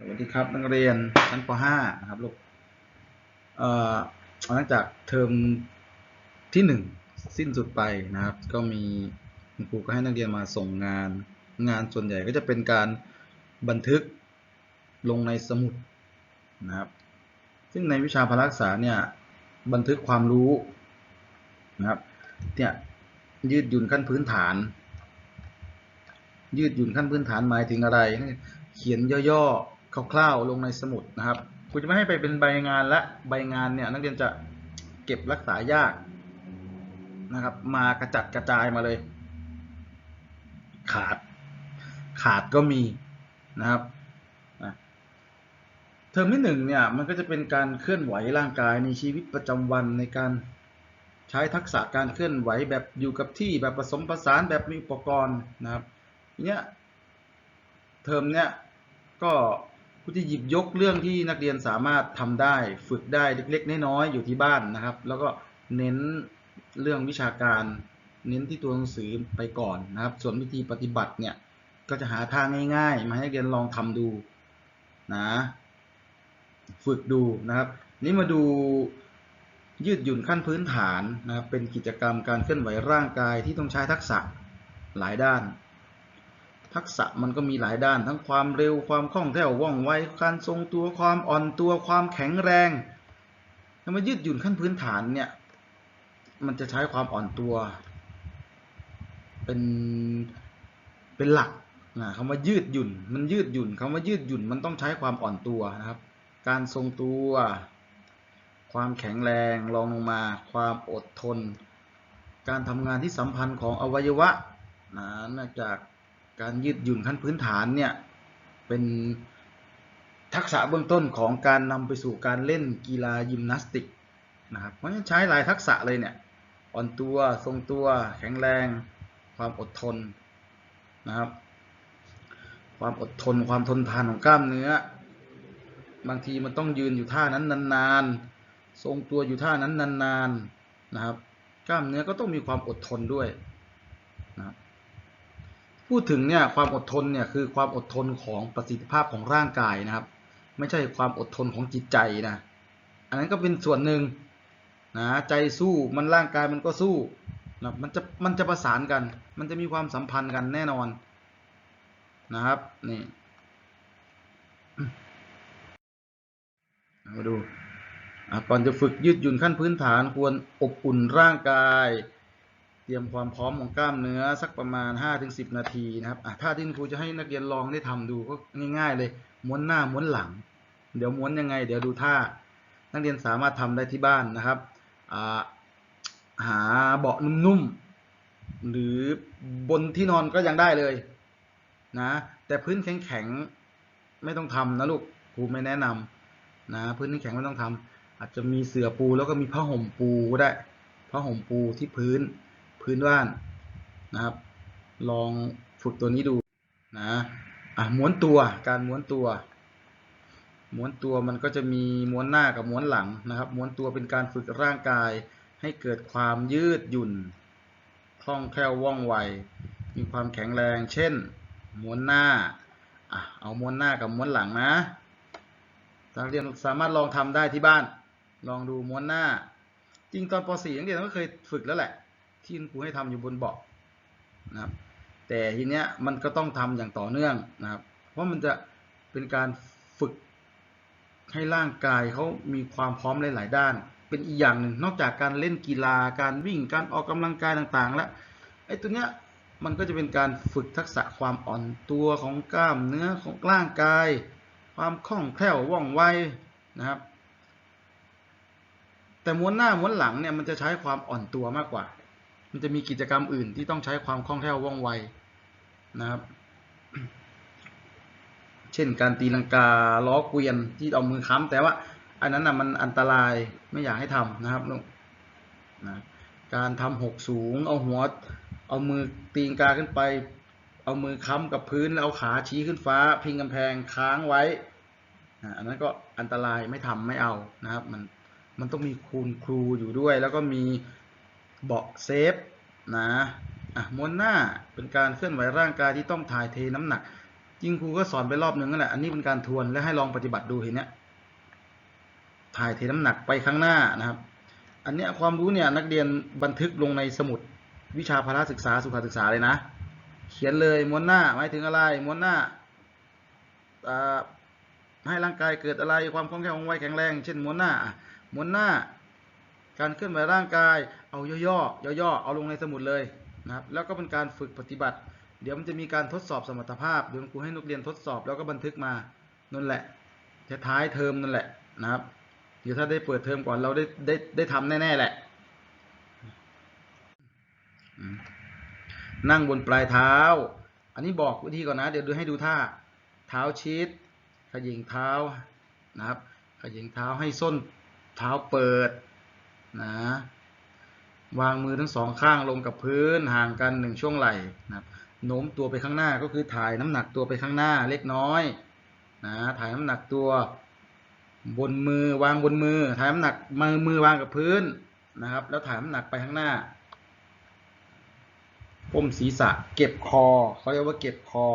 สวัสดีครับนักเรียนชั้นป .5 นะครับลูกเอ่อหลังจากเทอมที่หนึ่งสิ้นสุดไปนะครับ ก็มีคุณครูก็ให้นักเรียนมาส่งงานงานส่วนใหญ่ก็จะเป็นการบันทึกลงในสมุดนะครับ ซึ่งในวิชาพละศึกษาเนี่ยบันทึกความรู้นะครับเนี่ยยืดหยุ่นขั้นพื้นฐาน ยืดหยุ่นขั้นพื้นฐานหมายถึงอะไร เขียนย่อๆ คร่าวๆลงในสมุดนะครับครูจะไม่ให้ไปเป็นใบงานและใบงานเนี่ยนักเรียนจะเก็บรักษายากนะครับ มากระจัดกระจายมาเลย ขาด ขาดก็มีนะครับเทอมที่หนึ่งเนี่ยมันก็จะเป็นการเคลื่อนไหวร่างกายในชีวิตประจำวันในการใช้ทักษะการเคลื่อนไหวแบบอยู่กับที่แบบผสมผสานแบบมีอุปกรณ์นะครับเนี้ยเทอมเนี้ยก็ กูจะหยิบยกเรื่องที่นักเรียนสามารถทำได้ฝึกได้เล็กๆน้อยๆอยู่ที่บ้านนะครับ แล้วก็เน้นเรื่องวิชาการ เน้นที่ตัวหนังสือไปก่อนนะครับ ส่วนวิธีปฏิบัติเนี่ยก็จะหาทางง่ายๆ มาให้นักเรียนลองทำดูนะฝึกดูนะครับ นี่มาดูยืดหยุ่นขั้นพื้นฐานนะครับเป็นกิจกรรมการเคลื่อนไหวร่างกายที่ต้องใช้ทักษะหลายด้าน ทักษะมันก็มีหลายด้านทั้งความเร็วความคล่องแคล่วว่องไวการทรงตัวความอ่อนตัวความแข็งแรงถ้ามายืดหยุ่นขั้นพื้นฐานเนี่ยมันจะใช้ความอ่อนตัว เป็นเป็นหลักนะคำว่ายืดหยุ่นมันยืดหยุ่นคำว่ายืดหยุ่นมันต้องใช้ความอ่อนตัวนะครับ การทรงตัว ความแข็งแรงรองลงมา ความอดทน การทำงานที่สัมพันธ์ของอวัยวะนะนองจาก การยืดหยุ่นขั้นพื้นฐานเนี่ยเป็นทักษะเบื้องต้นของการนำไปสู่การเล่นกีฬายิมนาสติกนะครับเพราะฉะนั้นใช้หลายทักษะเลยเนี่ยอ่อนตัวทรงตัว แข็งแรง ความอดทนนะครับ ความอดทนความทนทานของกล้ามเนื้อ บางทีมันต้องยืนอยู่ท่านั้นนานๆทรงตัวอยู่ท่านั้นนานๆนะครับ กล้ามเนื้อก็ต้องมีความอดทนด้วย พูดถึงเนี่ยความอดทนเนี่ยคือความอดทนของประสิทธิภาพของร่างกายนะครับ ไม่ใช่ความอดทนของจิตใจนะอันนั้นก็เป็นส่วนหนึ่งนะใจสู้มันร่างกายมันก็สู้นะมันจะมันจะประสานกัน มันจะมีความสัมพันธ์กันแน่นอนนะครับนี่มาดูอะก่อนจะฝึกยืดหยุ่นขั้นพื้นฐานควรอบอุ่นร่างกาย เตรียมความพร้อมของกล้ามเนื้อสักประมาณ 5-10 นาทีนะครับท่าที่ครูจะให้นักเรียนลองได้ทำดูก็ง่าย ๆ เลยม้วนหน้าม้วนหลัง เดี๋ยวม้วนยังไง เดี๋ยวดูท่า นักเรียนสามารถทำได้ที่บ้านนะครับหาเบาะนุ่มๆหรือบนที่นอนก็ยังได้เลยนะแต่พื้นแข็งๆไม่ต้องทำนะลูกครูไม่แนะนำนะพื้นแข็งไม่ต้องทำอาจจะมีเสื่อปูแล้วก็มีผ้าห่มปูก็ได้ผ้าห่มปูที่พื้น พื้นบ้านนะครับ ลองฝึกตัวนี้ดูนะอะม้วนตัวการม้วนตัว ม้วนตัวมันก็จะมีม้วนหน้ากับม้วนหลังนะครับ ม้วนตัวเป็นการฝึกร่างกาย ให้เกิดความยืดหยุ่นคล่องแคล่วว่องไว มีความแข็งแรง เช่น ม้วนหน้าอะเอาม้วนหน้ากับม้วนหลังนะนักเรียนสามารถลองทำได้ที่บ้าน ลองดูม้วนหน้า จริงตอนป .4 นักเรียนก็เคยฝึกแล้วแหละ ที่ครูให้ทำอยู่บนเบาะนะครับ แต่ทีเนี้ยมันก็ต้องทำอย่างต่อเนื่องนะครับ เพราะมันจะเป็นการฝึกให้ร่างกายเขามีความพร้อมหลาย ๆ ด้าน เป็นอีกอย่างหนึ่งนอกจากการเล่นกีฬาการวิ่งการออกกำลังกายต่างๆ แล้วไอ้ตัวเนี้ยมันก็จะเป็นการฝึกทักษะความอ่อนตัวของกล้ามเนื้อของร่างกาย ความคล่องแคล่วว่องไวนะครับ แต่ม้วนหน้าม้วนหลังเนี่ยมันจะใช้ความอ่อนตัวมากกว่า มันจะมีกิจกรรมอื่นที่ต้องใช้ความคล่องแคล่วว่องไวนะครับ เช่นการตีลังกาล้อเกวียนที่เอามือค้ำแต่ว่าอันนั้นนะมันอันตรายไม่อยากให้ทำนะครับลูกนะการทำหกสูง เอาหัว เอามือตีลังกาขึ้นไป เอามือค้ำกับพื้นแล้วเอาขาชี้ขึ้นฟ้า พิงกำแพงค้างไว้นะอันนั้นก็อันตรายไม่ทำไม่เอานะครับ มันมันต้องมีคุณครูอยู่ด้วย แล้วก็มี เบาะเซฟนะอะม้วนหน้าเป็นการเคลื่อนไหวร่างกายที่ต้องถ่ายเทน้ำหนักจริงครูก็สอนไปรอบหนึ่งนั่นแหละ อันนี้เป็นการทวนและให้ลองปฏิบัติดูเห็นเนี้ยถ่ายเทน้ำหนักไปข้างหน้านะครับ อันเนี้ยความรู้เนี่ยนักเรียนบันทึกลงในสมุดวิชาพละศึกษาสุขศึกษาเลยนะ เขียนเลยม้วนหน้าหมายถึงอะไรม้วนหน้าให้ร่างกายเกิดอะไรความคล่องแคล่วว่องไวแข็งแรง เช่นม้วนหน้าม้วนหน้า การเคลื่อนไหวร่างกาย เอาย่อๆย่อๆเอาลงในสมุดเลยนะครับแล้วก็เป็นการฝึกปฏิบัติ เดี๋ยวมันจะมีการทดสอบสมรรถภาพเดี๋ยวครูให้นักเรียนทดสอบแล้วก็บันทึกมานั่นแหละท้ายเทอมนั่นแหละนะครับเดี๋ยวถ้าได้เปิดเทอมก่อนเราได้ได้ได้ทำแน่ๆแหละนั่งบนปลายเท้า อันนี้บอกวิธีก่อนนะ เดี๋ยวดูให้ดูท่า เท้าชิด ขยิงเท้านะครับ ขยิงเท้าให้ส้นเท้าเปิด นะวางมือทั้งสองข้างลงกับพื้นห่างกันหนึ่งช่วงไหล่นะโน้มตัวไปข้างหน้าก็คือถ่ายน้ำหนักตัวไปข้างหน้าเล็กน้อยนะถ่ายน้ำหนักตัวบนมือวางบนมือ ถ่ายน้ำหนักมือมือวางกับพื้นนะครับ แล้วถ่ายน้ำหนักไปข้างหน้าก้มศีรษะ เก็บคอเขาเรียกว่าเก็บคอ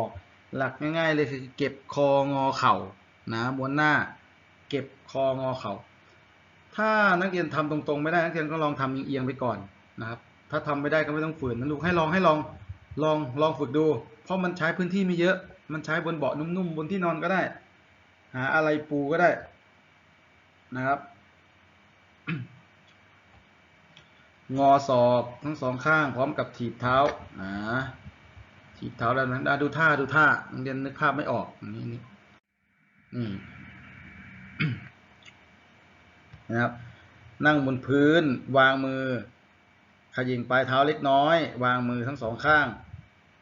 หลักง่ายๆเลยคือเก็บคองอเข่านะม้วนหน้า เก็บคองอเข่า ถ้านักเรียนทำตรงๆ ไม่ได้นักเรียนก็ลองทำเอียงไปก่อนนะครับ ถ้าทำไม่ได้ก็ไม่ต้องฝืนนะลูกให้ลองให้ลองลองลองฝึกดู เพราะมันใช้พื้นที่ไม่เยอะ มันใช้บนเบาะนุ่มๆบนที่นอนก็ได้ หาอะไรปูก็ได้นะครับ งอศอกทั้งสองข้างพร้อมกับถีบเท้านะถีบเท้าแล้วนั้นอะดูท่าดูท่านักเรียนนึกภาพไม่ออกนี่นี่ นะครับ นั่งบนพื้น วางมือขยิงปลายเท้าเล็กน้อย วางมือทั้งสองข้าง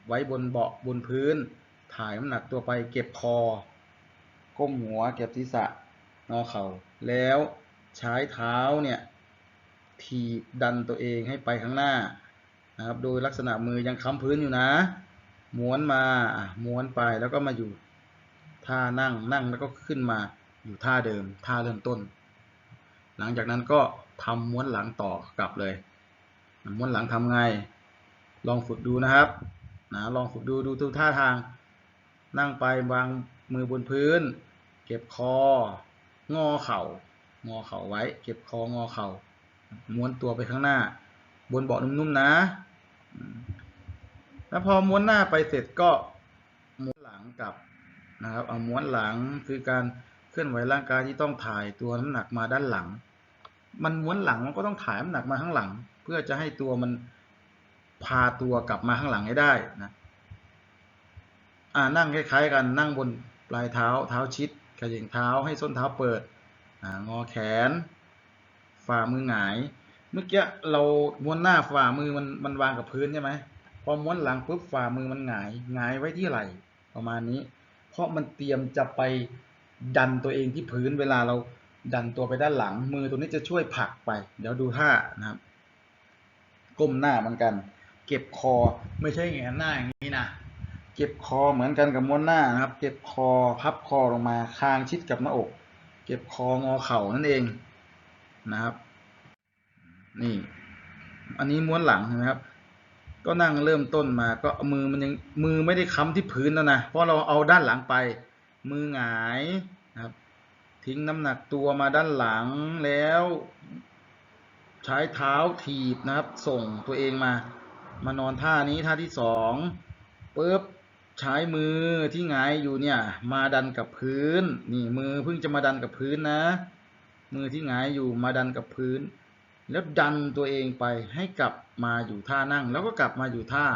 ไว้บนเบาะบนพื้น ถ่ายน้ำหนักตัวไปเก็บคอ ก้มหัวเก็บศีรษะงอเข่าแล้วใช้เท้าเนี่ยถีบดันตัวเองให้ไปข้างหน้านะครับ โดยลักษณะมือยังค้ำพื้นอยู่นะม้วนมาม้วนไปแล้วก็มาอยู่ท่านั่งนั่งแล้วก็ขึ้นมาอยู่ท่าเดิมท่าเริ่มต้น หลังจากนั้นก็ทำม้วนหลังต่อกลับเลย ม้วนหลังทำไง ลองฝึกดูนะครับนะลองฝึกดูดูทุกท่าทาง นั่งไปวางมือบนพื้น เก็บคอ งอเข่างอเข่าไว้ เก็บคองอเข่า ม้วนตัวไปข้างหน้า บนเบาะนุ่มๆนะ แล้วพอม้วนหน้าไปเสร็จก็ม้วนหลังกลับนะครับ เอาม้วนหลังคือการ เคลื่อนไหวร่างกายที่ต้องถ่ายตัวน้ำหนักมาด้านหลัง มันม้วนหลังมันก็ต้องถ่ายน้ำหนักมาข้างหลัง เพื่อจะให้ตัวมันพาตัวกลับมาข้างหลังให้ได้นะอ่านั่งคล้ายๆกันนั่งบนปลายเท้าเท้าชิดขยิงเท้าให้ส้นเท้าเปิดอ่างอแขน ฝ่ามือหงาย เมื่อกี้เราม้วนหน้าฝ่ามือมันมันวางกับพื้นใช่ไหมพอม้วนหลังปุ๊บฝ่ามือมันหงายหงายไว้ที่ไหล่ประมาณนี้ เพราะมันเตรียมจะไป ดันตัวเองที่พื้นเวลาเราดันตัวไปด้านหลัง มือตัวนี้จะช่วยผลักไป เดี๋ยวดูท่านะครับ ก้มหน้าเหมือนกัน เก็บคอไม่ใช่แงนหน้าอย่างนี้นะเก็บคอเหมือนกันกับม้วนหน้านะครับ เก็บคอพับคอลงมาคางชิดกับหน้าอก เก็บคองอเข่านั่นเองนะครับ นี่ อันนี้ม้วนหลังใช่ไหมครับ ก็นั่งเริ่มต้นมา ก็มือมันยังมือไม่ได้ค้ำที่พื้นแล้วนะเพราะเราเอาด้านหลังไป มือหงาย ทิ้งน้ำหนักตัวมาด้านหลังแล้ว ใช้เท้าถีบนะครับ ส่งตัวเองมา มานอนท่านี้ท่าที่สองปุ๊บใช้มือที่หงายอยู่เนี่ย มาดันกับพื้น นี่มือเพิ่งจะมาดันกับพื้นนะ มือที่หงายอยู่มาดันกับพื้น แล้วดันตัวเองไปให้กลับมาอยู่ท่านั่ง แล้วก็กลับมาอยู่ท่า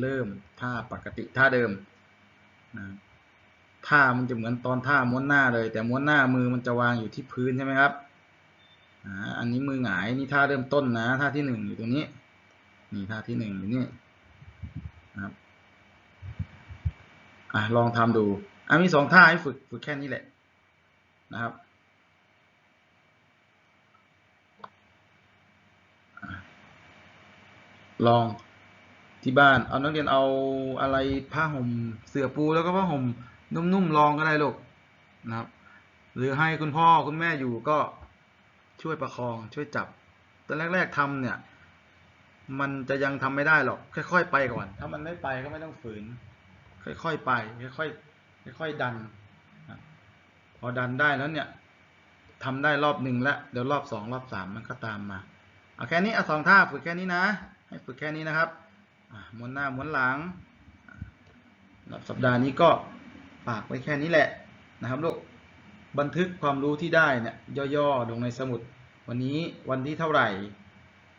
เริ่มท่าปกติท่าเดิมนะ ท่ามันจะเหมือนตอนท่าม้วนหน้าเลย แต่ม้วนหน้ามือมันจะวางอยู่ที่พื้นใช่ไหมครับอ่าอันนี้มือหงายนี่ท่าเริ่มต้นนะท่าที่หนึ่งอยู่ตรงนี้นี่ท่าที่หนึ่งอยู่นี่นะครับอะลองทำดูอะมีสองท่าให้ฝึกฝึกแค่นี้แหละนะครับลองที่บ้าน เอานักเรียนเอาอะไรผ้าห่มเสื่อปูแล้วก็ผ้าห่ม นุ่มๆลองก็ได้ลูกนะครับ หรือให้คุณพ่อคุณแม่อยู่ก็ช่วยประคองช่วยจับตอนแรก ๆทำเนี่ย มันจะยังทำไม่ได้หรอกค่อย ๆ ไปก่อน ถ้ามันไม่ไปก็ไม่ต้องฝืน ค่อยๆไป ค่อยๆค่อยๆดันพอดันได้แล้วเนี่ยทำได้รอบหนึ่งแล้วเดี๋ยวรอบสองรอบสามมันก็ตามมาเอาแค่นี้เอาสองท่าฝึกแค่นี้นะ ให้ฝึกแค่นี้นะครับม้วนหน้าม้วนหลังสำหรับสัปดาห์นี้ก็ ฝากไว้แค่นี้แหละนะครับลูกบันทึกความรู้ที่ได้เนี่ยย่อๆลงในสมุด วันนี้วันที่เท่าไหร่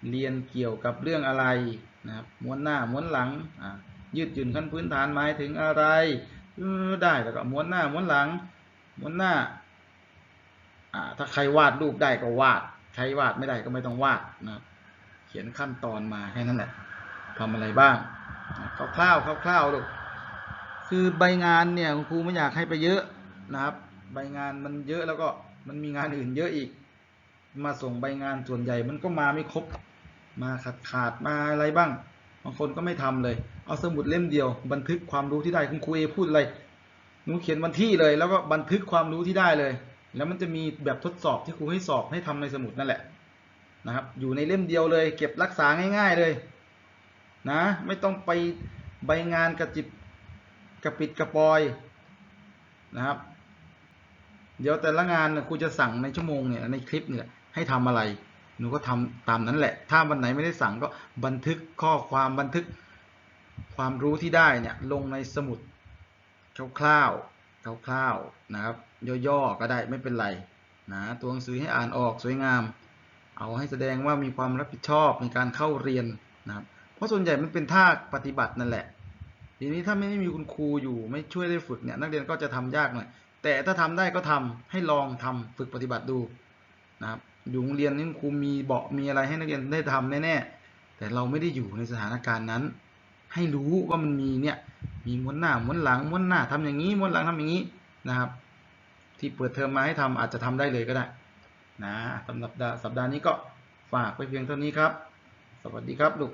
เรียนเกี่ยวกับเรื่องอะไรนะครับม้วนหน้าม้วนหลังยืดหยุ่นขั้นพื้นฐานหมายถึงอะไรได้แล้วก็ม้วนหน้าม้วนหลัง ม้วนหน้าอ่าถ้าใครวาดรูปได้ก็วาด ใครวาดไม่ได้ก็ไม่ต้องวาดนะครับเขียนขั้นตอนมาแค่นั้นแหละทำอะไรบ้างคร่าวๆคร่าวๆลูก คือใบงานเนี่ยครูไม่อยากให้ไปเยอะนะครับ ใบงานมันเยอะแล้วก็มันมีงานอื่นเยอะอีก มาส่งใบงานส่วนใหญ่มันก็มาไม่ครบ มาขาดขาดมาอะไรบ้างบางคนก็ไม่ทำเลย เอาสมุดเล่มเดียว บันทึกความรู้ที่ได้คุณครูเอพูดอะไรหนูเขียนวันที่เลย แล้วก็บันทึกความรู้ที่ได้เลย แล้วมันจะมีแบบทดสอบที่ครูให้สอบให้ทำในสมุดนั่นแหละนะครับ อยู่ในเล่มเดียวเลย เก็บรักษาง่าย ๆเลย นะ ไม่ต้องไปใบงานกระจิบ กระปิดกระปอยนะครับ เดี๋ยวแต่ละงานน่ะครูจะสั่งในชั่วโมงเนี่ยในคลิปเนี่ยให้ทำอะไร หนูก็ทำตามนั้นแหละ ถ้าวันไหนไม่ได้สั่งก็บันทึกข้อความบันทึกความรู้ที่ได้เนี่ยลงในสมุดคร่าวๆคร่าวๆนะครับ ย่อๆก็ได้ไม่เป็นไรนะตัวหนังสือให้อ่านออกสวยงาม เอาให้แสดงว่ามีความรับผิดชอบในการเข้าเรียนนะครับ เพราะส่วนใหญ่มันเป็นท่าปฏิบัตินั่นแหละ ทีนี้ถ้าไม่มีคุณครูอยู่ไม่ช่วยได้ฝึกเนี่ยนักเรียนก็จะทำยากหน่อยแต่ถ้าทำได้ก็ทำให้ลองทำฝึกปฏิบัติดูนะครับอยู่โรงเรียนนี่ครูมีเบาะมีอะไรให้นักเรียนได้ทำแน่ๆแต่เราไม่ได้อยู่ในสถานการณ์นั้น ให้รู้ว่ามันมีเนี่ยมีม้วนหน้าม้วนหลังม้วนหน้าทำอย่างนี้ม้วนหลังทำอย่างนี้นะครับ ที่เปิดเทอมมาให้ทำอาจจะทำได้เลยก็ได้นะสำหรับสัปดาห์นี้ก็ฝากไปเพียงเท่านี้ครับ สวัสดีครับลูก